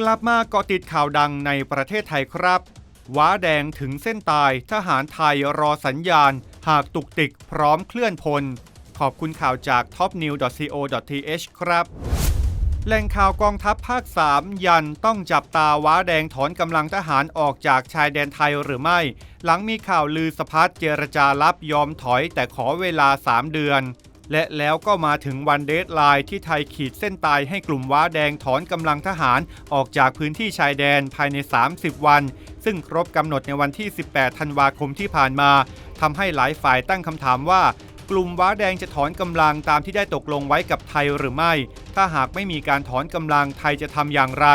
กลับมาเกาะติดข่าวดังในประเทศไทยครับ ว้าแดงถึงเส้นตายทหารไทยรอสัญญาณ หากตุกติกพร้อมเคลื่อนพล ขอบคุณข่าวจาก topnew.co.th ครับ แหล่งข่าวกองทัพภาค 3 ยันต้องจับตาว้าแดงถอนกำลังทหารออกจากชายแดนไทยหรือไม่ หลังมีข่าวลือสะพัดเจรจาลับยอมถอยแต่ขอเวลา 3 เดือน และแล้วก็มาถึงวันเดทไลน์ที่ไทยขีดเส้นตายให้กลุ่มว้าแดงถอนกำลังทหารออกจากพื้นที่ชายแดนภายใน 30 วัน ซึ่งครบกำหนดในวันที่ 18 ธันวาคมที่ผ่านมาทำให้หลายฝ่ายตั้งคำถามว่า กลุ่มว้าแดงจะถอนกำลังตามที่ได้ตกลงไว้กับไทยหรือไม่ ถ้าหากไม่มีการถอนกำลังไทยจะทำอย่างไร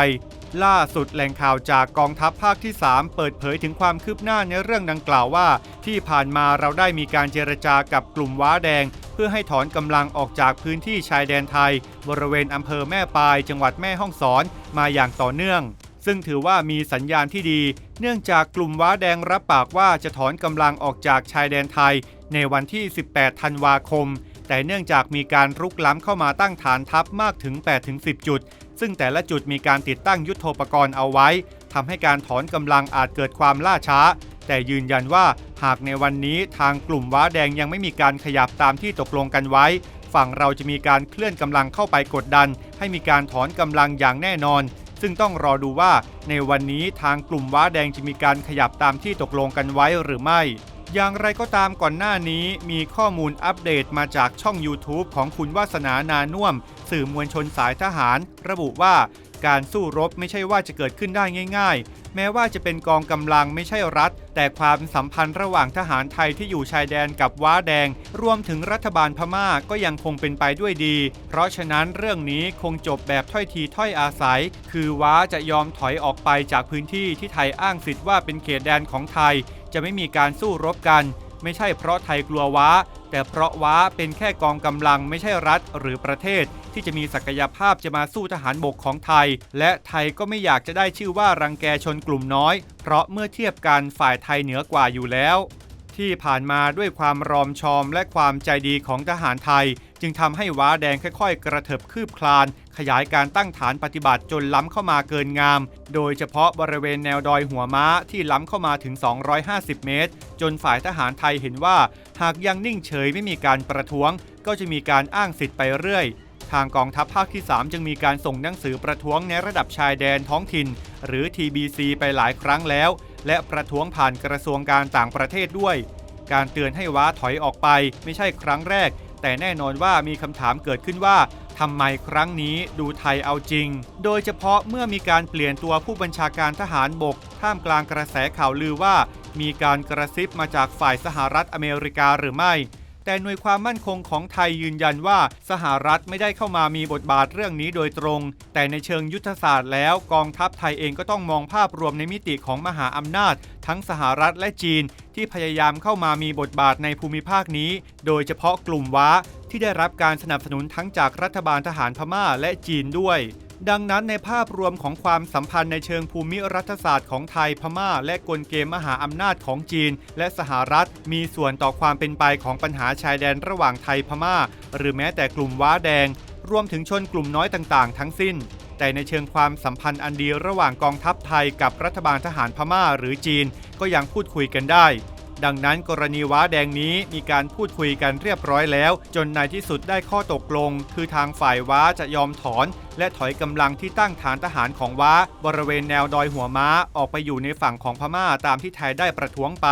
ล่าสุดแหล่งข่าวจากกองทัพภาคที่ 3 เปิดเผยถึงความคืบหน้าในเรื่องดังกล่าวว่า ที่ผ่านมาเราได้มีการเจรจากับกลุ่มว้าแดง เพื่อให้ถอนกำลังออกจากพื้นที่ชายแดนไทย บริเวณอำเภอแม่ปลายจังหวัดแม่ฮ่องสอนมาอย่างต่อเนื่อง ซึ่งถือว่ามีสัญญาณที่ดี เนื่องจากกลุ่มว้าแดงรับปากว่าจะถอนกำลังออกจากชายแดนไทย ในวันที่ 18 ธันวาคม แต่เนื่องจากมีการรุกล้ำเข้ามาตั้งฐานทัพมากถึง 8-10 จุด ซึ่งแต่ละจุดมีการติดตั้งยุทโธปกรณ์เอาไว้ทำให้การถอนกำลังอาจเกิดความล่าช้า แต่ยืนยันว่าหากในวันนี้ทางกลุ่มว้าแดงยังไม่มีการขยับตามที่ตกลงกันไว้ ฝั่งเราจะมีการเคลื่อนกำลังเข้าไปกดดัน ให้มีการถอนกำลังอย่างแน่นอน ซึ่งต้องรอดูว่าในวันนี้ทางกลุ่มว้าแดงจะมีการขยับตามที่ตกลงกันไว้หรือไม่ อย่างไรก็ตามก่อนหน้านี้มีข้อมูลอัปเดตมาจากช่อง YouTube ของคุณวาสนานานุ่ม สื่อมวลชนสายทหาร ระบุว่าการสู้รบไม่ใช่ว่าจะเกิดขึ้นได้ง่าย ๆ แม้ว่าจะเป็นกองกำลังไม่ใช่รัฐ แต่ความสัมพันธ์ระหว่างทหารไทยที่อยู่ชายแดนกับว้าแดง รวมถึงรัฐบาลพม่าก็ยังคงเป็นไปด้วยดี เพราะฉะนั้นเรื่องนี้คงจบแบบถ้อยทีถ้อยอาศัย คือว้าจะยอมถอยออกไปจากพื้นที่ที่ไทยอ้างสิทธิ์ว่าเป็นเขตแดนของไทย จะไม่มีการสู้รบกัน ไม่ใช่เพราะไทยกลัวว้า แต่เพราะว้าเป็นแค่กองกำลังไม่ใช่รัฐหรือประเทศ ที่จะมีศักยภาพจะมาสู้ทหารบกของไทย และไทยก็ไม่อยากจะได้ชื่อว่ารังแกชนกลุ่มน้อย เพราะเมื่อเทียบกันฝ่ายไทยเหนือกว่าอยู่แล้วที่ผ่านมาด้วยความรอมชอมและความใจดีของทหารไทย จึงทำให้ว้าแดงค่อยๆ กระเถิบคืบคลาน ขยายการตั้งฐานปฏิบัติจนล้ำเข้ามาเกินงาม โดยเฉพาะบริเวณแนวดอยหัวม้าที่ล้ำเข้ามาถึง 250 เมตร จนฝ่ายทหารไทยเห็นว่า หากยังนิ่งเฉยไม่มีการประท้วง ก็จะมีการอ้างสิทธิ์ไปเรื่อยทางกองทัพภาคที่ 3 จึงมีการส่งหนังสือประท้วงในระดับชายแดนท้องถิ่น หรือ TBC ไปหลายครั้งแล้ว และประท้วงผ่านกระทรวงการต่างประเทศด้วย การเตือนให้ว้าถอยออกไปไม่ใช่ครั้งแรก แต่แน่นอนว่ามีคำถามเกิดขึ้นว่าทำไมครั้งนี้ดูไทยเอาจริง โดยเฉพาะเมื่อมีการเปลี่ยนตัวผู้บัญชาการทหารบก ท่ามกลางกระแสข่าวลือว่า มีการกระซิบมาจากฝ่ายสหรัฐอเมริกาหรือไม่ แต่หน่วยความมั่นคงของไทยยืนยันว่าสหรัฐไม่ได้เข้ามามีบทบาทเรื่องนี้โดยตรง แต่ในเชิงยุทธศาสตร์แล้วกองทัพไทยเองก็ต้องมองภาพรวมในมิติของมหาอำนาจ ทั้งสหรัฐและจีน ที่พยายามเข้ามามีบทบาทในภูมิภาคนี้ โดยเฉพาะกลุ่มว้าที่ได้รับการสนับสนุนทั้งจากรัฐบาลทหารพม่าและจีนด้วย ดังนั้นในภาพรวมของความสัมพันธ์ในเชิงภูมิรัฐศาสตร์ของไทยพม่า และกลเกมมหาอำนาจของจีน และสหรัฐ มีส่วนต่อความเป็นไปของปัญหาชายแดนระหว่างไทยพม่า หรือแม้แต่กลุ่มว้าแดง รวมถึงชนกลุ่มน้อยต่างๆ ทั้งสิ้น แต่ในเชิงความสัมพันธ์อันดีระหว่างกองทัพไทยกับรัฐบาลทหารพม่าหรือจีนก็ยังพูดคุยกันได้ ดังนั้นกรณีว้าแดงนี้มีการพูดคุยกันเรียบร้อยแล้ว จนในที่สุดได้ข้อตกลง คือทางฝ่ายว้าจะยอมถอน และถอยกำลังที่ตั้งฐานทหารของว้า บริเวณแนวดอยหัวม้าออกไปอยู่ในฝั่งของพม่าตามที่ไทยได้ประท้วงไป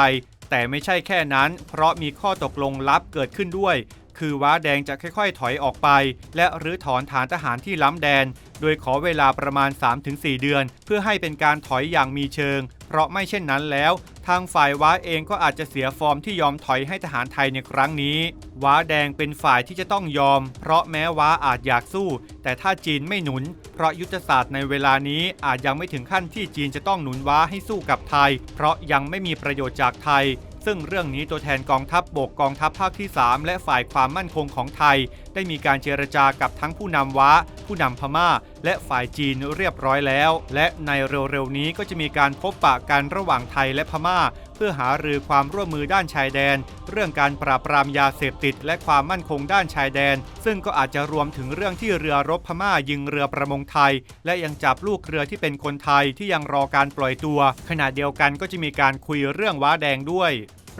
แต่ไม่ใช่แค่นั้น เพราะมีข้อตกลงลับเกิดขึ้นด้วย คือว้าแดงจะค่อยๆ ถอยออกไป และรื้อถอนฐานทหารที่ล้ำแดน โดยขอเวลาประมาณ 3-4 เดือน เพื่อให้เป็นการถอยอย่างมีเชิง เพราะไม่เช่นนั้นแล้ว ทางฝ่ายว้าเองก็อาจจะเสียฟอร์มที่ยอมถอยให้ทหารไทยในครั้งนี้ ว้าแดงเป็นฝ่ายที่จะต้องยอม เพราะแม้ว้าอาจอยากสู้ แต่ถ้าจีนไม่หนุน เพราะยุทธศาสตร์ในเวลานี้อาจยังไม่ถึงขั้นที่จีนจะต้องหนุนว้าให้สู้กับไทย เพราะยังไม่มีประโยชน์จากไทย ซึ่งเรื่องนี้ตัวแทนกองทัพบบกกองทัพภาคที่ 3 และฝ่ายความมั่นคงของไทย ได้มีการเจรจากับทั้งผู้นำว้า ผู้นำพม่า และฝ่ายจีนเรียบร้อยแล้ว และในเร็วๆนี้ก็จะมีการพบปะกันระหว่างไทยและพม่า พื่อหารือความร่วมมือด้านชายแดน เรื่องการปราบปรามยาเสพติด และความมั่นคงด้านชายแดน ซึ่งก็อาจจะรวมถึงเรื่องที่เรือรบพม่ายิงเรือประมงไทย และยังจับลูกเรือที่เป็นคนไทยที่ยังรอการปล่อยตัว ขณะเดียวกันก็จะมีการคุยเรื่องว้าแดงด้วย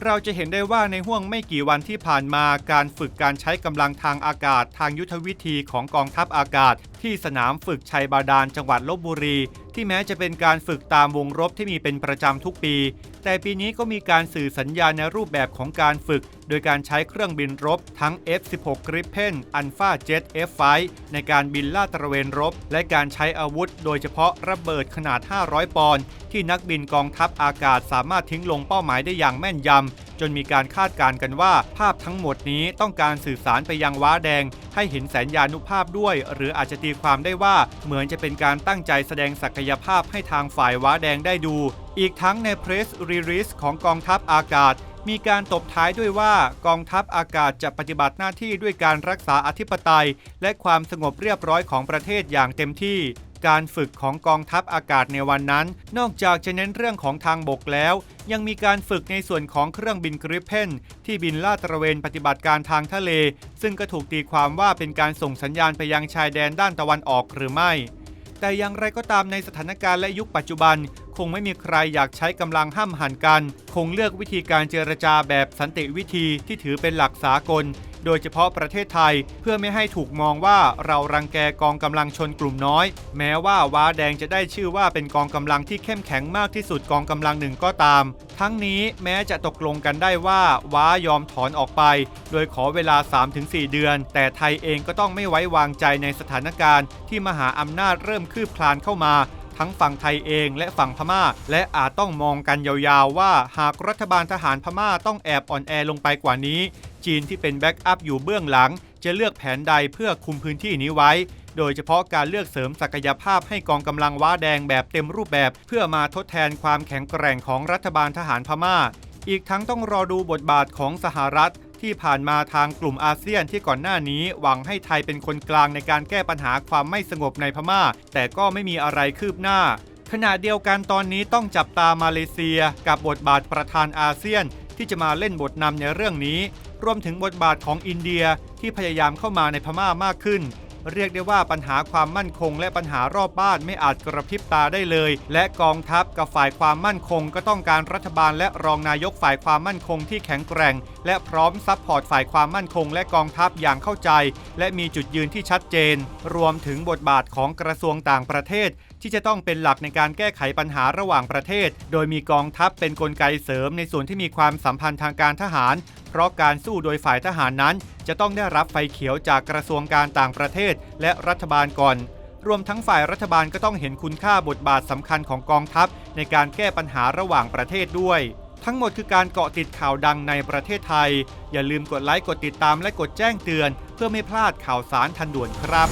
เราจะเห็นได้ว่าในห่วงไม่กี่วันที่ผ่านมาการฝึกการใช้กำลังทางอากาศ ทางยุทธวิธีของกองทัพอากาศ ที่สนามฝึกชัยบาดาลจังหวัดลบบุรี ที่แม้จะเป็นการฝึกตามวงรบที่มีเป็นประจำทุกปี แต่ปีนี้ก็มีการสื่อสัญญาณในรูปแบบของการฝึก โดยการใช้เครื่องบินรบทั้ง F-16 Gripen Alpha Jet F5 ในการบินลาดตระเวนรบ และการใช้อาวุธ โดยเฉพาะระเบิดขนาด 500 ปอนด์ที่นักบินกองทัพอากาศสามารถทิ้งลงเป้าหมายได้อย่างแม่นยำ จนมีการคาดการณ์กันว่า ภาพทั้งหมดนี้ต้องการสื่อสารไปยังว้าแดง ให้เห็นแสนยานุภาพด้วย หรืออาจจะตีความได้ว่าเหมือนจะเป็นการตั้งใจแสดงศักยภาพให้ทางฝ่ายว้าแดงได้ดู อีกทั้งในเพรสรีลิสของกองทัพอากาศ มีการตบท้ายด้วยว่ากองทัพอากาศจะปฏิบัติหน้าที่ด้วยการรักษาอธิปไตย และความสงบเรียบร้อยของประเทศอย่างเต็มที่ การฝึกของกองทัพอากาศในวันนั้น นอกจากจะเน้นเรื่องของทางบกแล้ว ยังมีการฝึกในส่วนของเครื่องบินกริปเพนที่บินลาดตระเวนปฏิบัติการทางทะเล ซึ่งก็ถูกตีความว่าเป็นการส่งสัญญาณไปยังชายแดนด้านตะวันออกหรือไม่ แต่อย่างไรก็ตามในสถานการณ์และยุคปัจจุบัน คงไม่มีใครอยากใช้กำลังห้ามหันกัน คงเลือกวิธีการเจรจาแบบสันติวิธีที่ถือเป็นหลักสากล โดยเฉพาะประเทศไทย เพื่อไม่ให้ถูกมองว่าเรารังแกกองกำลังชนกลุ่มน้อย แม้ว่าว้าแดงจะได้ชื่อว่าเป็นกองกำลังที่เข้มแข็งมากที่สุดกองกำลังหนึ่งก็ตาม ทั้งนี้แม้จะตกลงกันได้ว่าว้ายอมถอนออกไป โดยขอเวลา 3-4 เดือน แต่ไทยเองก็ต้องไม่ไว้วางใจในสถานการณ์ ที่มหาอำนาจเริ่มคืบคลานเข้ามา ทั้งฝั่งไทยเองและฝั่งพม่า และอาจต้องมองกันยาวๆ ว่าหากรัฐบาลทหารพม่าต้องแอบอ่อนแอลงไปกว่านี้ จีนที่เป็นแบ็กอัพอยู่เบื้องหลัง จะเลือกแผนใดเพื่อคุมพื้นที่นี้ไว้ โดยเฉพาะการเลือกเสริมศักยภาพให้กองกำลังว้าแดงแบบเต็มรูปแบบ เพื่อมาทดแทนความแข็งแกร่งของรัฐบาลทหารพม่า อีกทั้งต้องรอดูบทบาทของสหรัฐ ที่ผ่านมาทางกลุ่มอาเซียนที่ก่อนหน้านี้หวังให้ไทยเป็นคนกลางในการแก้ปัญหาความไม่สงบในพม่า แต่ก็ไม่มีอะไรคืบหน้า ขณะเดียวกันตอนนี้ต้องจับตามาเลเซียกับบทบาทประธานอาเซียนที่จะมาเล่นบทนำในเรื่องนี้ รวมถึงบทบาทของอินเดียที่พยายามเข้ามาในพม่ามากขึ้น เรียกได้ว่าปัญหาความมั่นคง และปัญหารอบบ้านไม่อาจกระพริบตาได้เลย และกองทัพกับฝ่ายความมั่นคง ก็ต้องการรัฐบาลและรองนายกฝ่ายความมั่นคงที่แข็งแกร่ง และพร้อมซัพพอร์ตฝ่ายความมั่นคง และกองทัพอย่างเข้าใจ และมีจุดยืนที่ชัดเจน รวมถึงบทบาทของกระทรวงต่างประเทศ ที่จะต้องเป็นหลักในการแก้ไขปัญหาระหว่างประเทศ โดยมีกองทัพเป็นนกลไกเสริมในส่วนที่มีความสัมพันธ์ทางการทหาร เพราะการสู้โดยฝ่ายทหารนั้น จะต้องได้รับไฟเขียวจากกระทรวงการต่างประเทศ และรัฐบาลก่อนรวมทั้งฝ่ายรัฐบาลก็ต้องเห็นคุณค่าบทบาทสำคัญของกองทัพ ในการแก้ปัญหาระหว่างประเทศด้วย ทั้งหมดคือการเกาะติดข่าวดังในประเทศไทย อย่าลืมกดไลค์กดติดตามและกดแจ้งเตือน เพื่อไม่พลาดข่าวสารทันด่วนครับ